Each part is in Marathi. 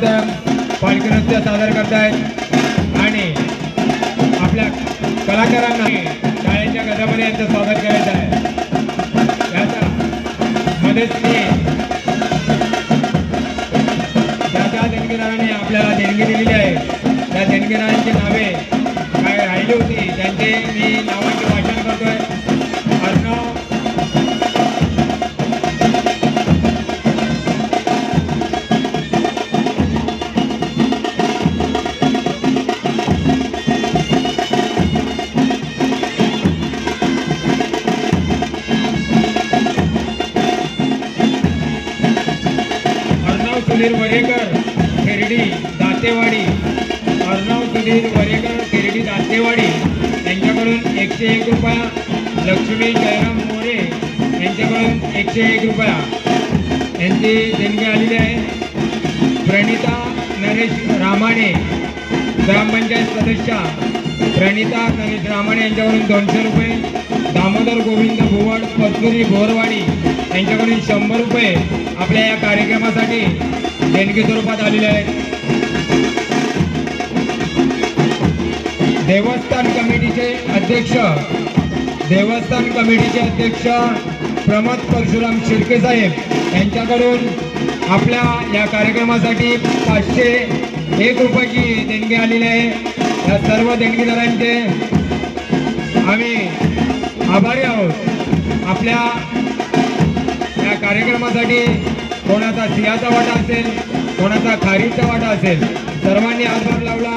नृत्य पालखी नृत्य सादर करतायत. आणि आपल्या कलाकारांना शाळेच्या गजामध्ये यांचं स्वागत करायचं आहे. याचा मध्येच ज्या ज्या देणगीदारांनी आपल्याला देणगी दिलेली आहे. त्या देणगीदारांची नावे काय राहिली होती त्यांचे मी नावं सुधीर वरेकर खेरडी दातेवाडी. अर्णव सुधीर वरेकर खेरडी दातेवाडी. यांच्याकडून एकशे एक रुपया. लक्ष्मी जयराम मोरे यांच्याकडून एकशे एक रुपया. यांची देणगी आलेली आहे. प्रणिता नरेश रामाणे ग्रामपंचायत सदस्या. प्रणिता नरेश रामाणे यांच्याकडून दोनशे रुपये. दामोदर गोविंद भुवड कस्तुरी भोरवाडी यांच्याकडून शंभर रुपये. आपल्या या कार्यक्रमासाठी देणगी स्वरूपात आलेले आहेत. देवस्थान कमिटीचे अध्यक्ष देवस्थान कमिटीचे अध्यक्ष प्रमोद परशुराम शिर्के साहेब यांच्याकडून आपल्या या कार्यक्रमासाठी पाचशे एक रुपयाची देणगी आलेली आहे. या सर्व देणगीदारांचे आम्ही आभारी आहोत. आपल्या या कार्यक्रमासाठी कोणाचा सियाचा वाटा असेल कोणाचा खारीचा वाटा असेल सर्वांनी हातभार लावला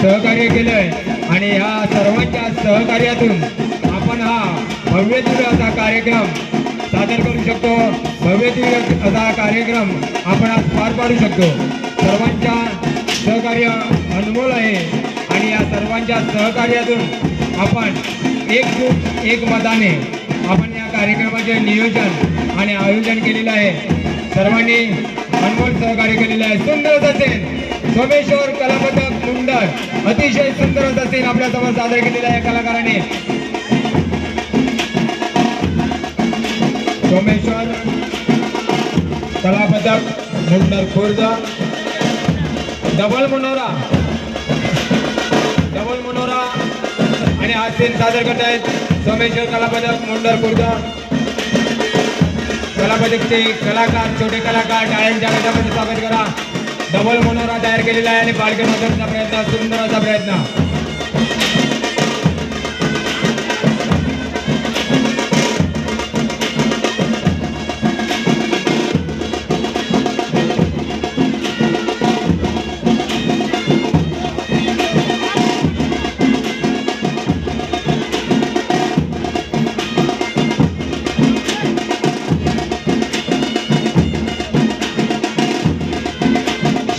सहकार्य केलंय. आणि ह्या सर्वांच्या सहकार्यातून आपण हा भव्य दिव्य असा कार्यक्रम सादर करू शकतो. भव्य दिव्य असा कार्यक्रम आपण आज पार पाडू शकतो. सर्वांच्या सहकार्य अनमोल आहे. आणि या सर्वांच्या सहकार्यातून आपण एकजूट एक मताने आपण या कार्यक्रमाचे नियोजन आणि आयोजन केलेलं आहे. सर्वांनी अनमोल सहकार्य केलेलं आहे. सुंदरच असेल सोमेश्वर कलापथक मुंडळ अतिशय सुंदरच असेल आपल्यासमोर साजरे सादर आहे कलाकाराने. सोमेश्वर कलापथक मुंडर खुर्द. डबल मनोरा. डबल मनोरा. आणि आज सादर करत आहेत सोमेश्वर कलापथक मुंडर खुर्द. कलापथकचे कलाकार छोटे कलाकार टाळ्यांच्या गटामध्ये स्वागत करा. डबल मनोरा तयार केलेला आहे आणि बालके मदतचा प्रयत्न सुंदर असा प्रयत्न.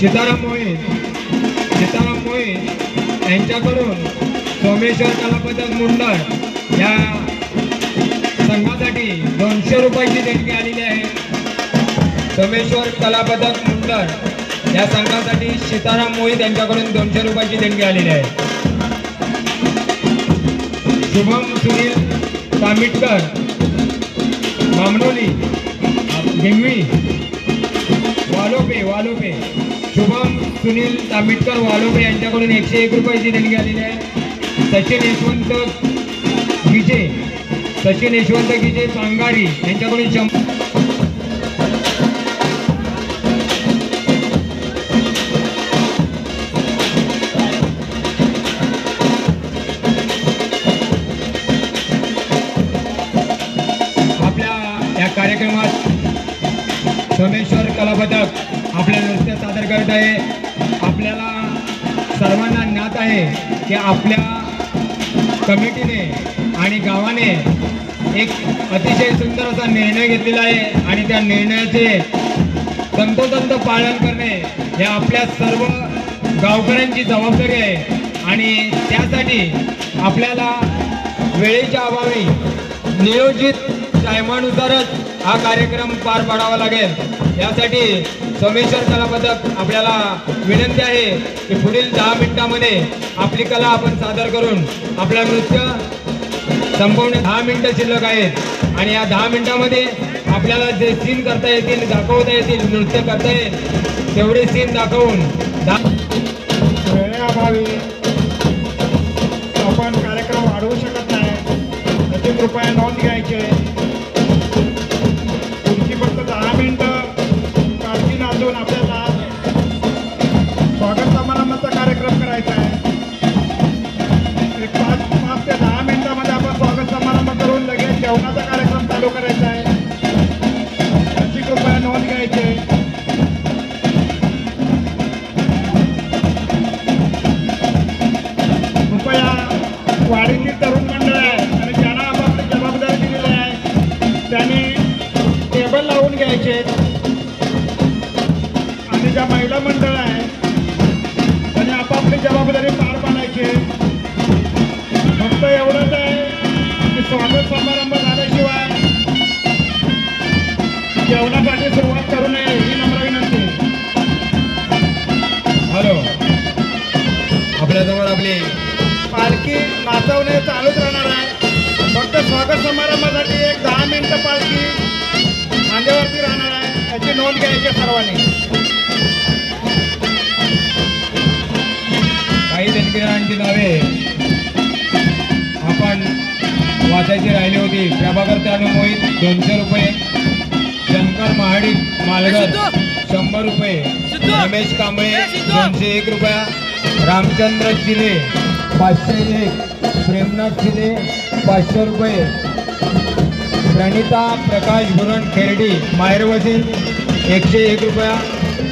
सीताराम मोहित सीताराम मोहित यांच्याकडून सोमेश्वर कलापथक मुंडळ या संघासाठी दोनशे रुपयाची देणगी आलेली आहे. सोमेश्वर कलापथक मुंडळ या संघासाठी सीताराम मोहित यांच्याकडून दोनशे रुपयाची देणगी आलेली आहे. शुभम सुनील कामिटकर मामनोली भिंगवी वालोपे वालोपे. शुभम सुनील तांबिटकर वालोबे यांच्याकडून एकशे एक रुपयाची देणगी आलेली आहे सचिन यशवंत गिजे सचिन यशवंत गिजे सांगारी यांच्याकडून शंभर आपल्या या कार्यक्रमात सोमेश्वर कलापथक की आपल्या कमिटीने आणि गावाने एक अतिशय सुंदर असा निर्णय घेतलेला आहे आणि त्या निर्णयाचे तंतोतंत पालन करणे हे आपल्या सर्व गावकऱ्यांची जबाबदारी आहे. आणि त्यासाठी आपल्याला वेळेच्या अभावी नियोजित टायमानुसारच हा कार्यक्रम पार पाडावा लागेल. यासाठी सोमेश्वर कलापथक आपल्याला विनंती आहे की पुढील दहा मिनिटामध्ये आपली कला आपण सादर करून आपला नृत्य संपवणे. दहा मिनटं शिल्लक आहेत. आणि या दहा मिनटामध्ये आपल्याला जे सीन करता येतील दाखवता येतील नृत्य करता येईल तेवढे सीन दाखवून दा वेळेअभावी आपण कार्यक्रम वाढवू शकत नाही. त्याची कृपया नोंद घ्यायची. आहे त्याची कृपया स्वागत समारंभासाठी एक दहा मिनिटं पालखी खांद्यावरती राहणार आहे. याची नोंद घ्यायची सर्वांनी. काही देणगीरांची नावे आपण वाचायची राहिली होती. प्रभाकर तानू मोहित दोनशे रुपये. शंकर महाडिक मालगर शंभर रुपये. रमेश कांबळे दोनशे एक रुपया. रामचंद्र चिले पाचशे एक. प्रेमनाथ चिले पाचशे रुपये. प्रणिता प्रकाश भुरण खेरडी माहेर वसील एकशे एक रुपया.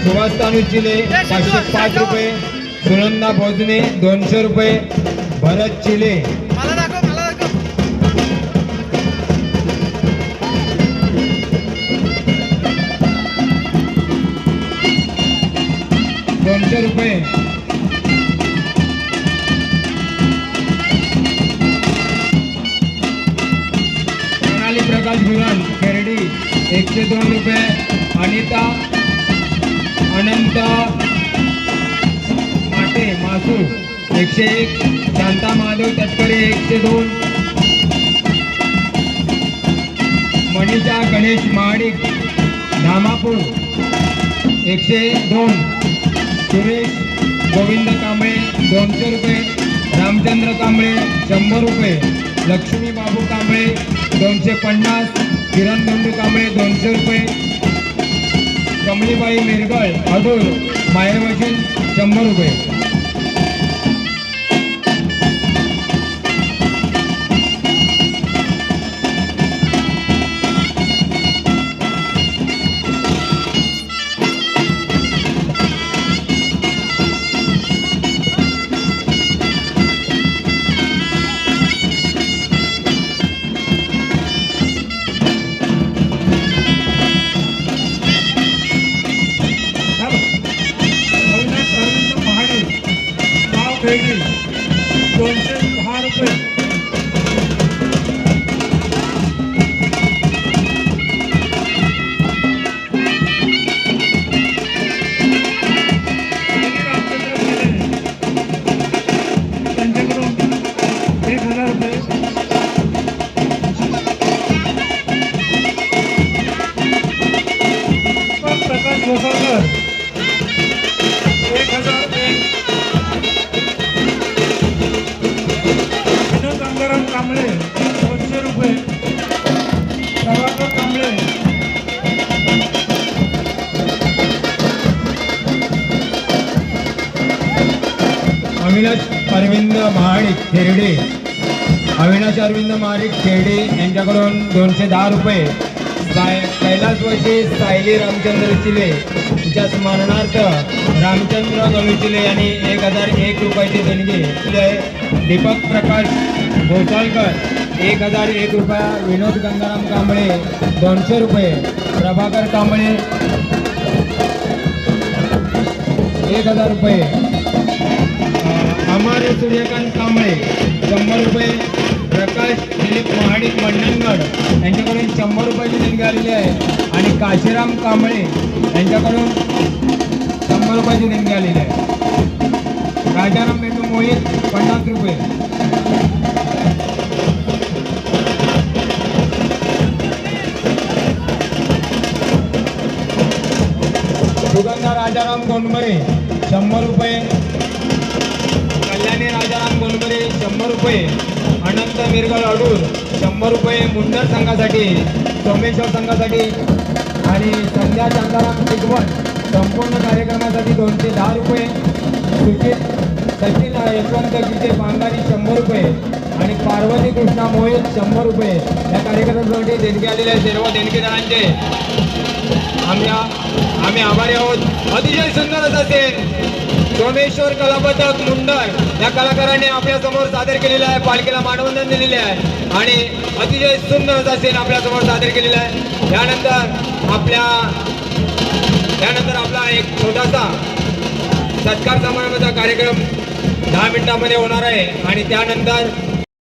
सुभाष तानू चिले पाचशे पाच रुपये. सुनंदा भोजने दोनशे रुपये. भरत चिले. दोनशे रुपये. प्रकाश भुरण खेरडी एकशे दोन रुपये. अनिता अनंत माटे मासू एकशे एक. शांता महादेव तटकरे एकशे दोन. मनीषा गणेश महाडिक धामापूर एकशे दोन. सुरेश गोविंद कांबळे दोनशे रुपये. रामचंद्र कांबळे शंभर रुपये. लक्ष्मी बाबू कांबळे दोनशे पन्नास किरण धोंडू कांबळे दोनशे रुपये. कमलीबाई मिरगळ अधूर माहेर शंभर रुपये. कांबळे दोनशे रुपये. प्रभाकर कांबळे. अविनाश अरविंद महाडिक खेरडे. अविनाश अरविंद महाडिक खेरडे यांच्याकडून दोनशे दहा रुपये. साय कैलासवासी सायली रामचंद्र चिले. तिच्या स्मरणार्थ रामचंद्र गणू चिले यांनी एक हजार एक रुपयाची देणगी दिली आहे. दीपक प्रकाश घोसाळकर एक हजार एक रुपया विनोद गंगाराम कांबळे दोनशे रुपये. प्रभाकर कांबळे एक हजार रुपये. अमर सूर्यकांत कांबळे शंभर रुपये. प्रकाश दिलीप महाडिक मंडणगड. यांच्याकडून शंभर रुपयाची देणगी आलेली आहे. आणि काशीराम कांबळे यांच्याकडून शंभर रुपयाची देणगी आलेली आहे. राजाराम मेनू मोहित पन्नास रुपये. राजाराम गोंडमरे शंभर रुपये. कल्याणी राजाराम गोंडमरे शंभर रुपये. अनंत मिरगळ अडूर शंभर रुपये. मुंडर संघासाठी सोमेश्वर संघासाठी आणि संध्या शांताराम शिकवण संपूर्ण कार्यक्रमासाठी दोनशे दहा रुपये. सुचित सचिन यशवंत गीते बांधारी शंभर रुपये. आणि पार्वती कृष्णा मोहित शंभर रुपये. या कार्यक्रमासाठी देणगी आलेल्या सर्व देणगीदारांचे. आमच्या आम्ही आभारी आहोत. अतिशय सुंदर असं असेल सोमेश्वर कलापथक मुंडर या कलाकारांनी आपल्यासमोर सादर केलेलं आहे. पालखीला मानवंदन दिलेले आहे. आणि अतिशय सुंदर असा असेल आपल्यासमोर सादर केलेलं आहे. यानंतर आपल्या त्यानंतर आपला एक छोटासा सत्कार समारंभाचा कार्यक्रम दहा मिनिटामध्ये होणार आहे. आणि त्यानंतर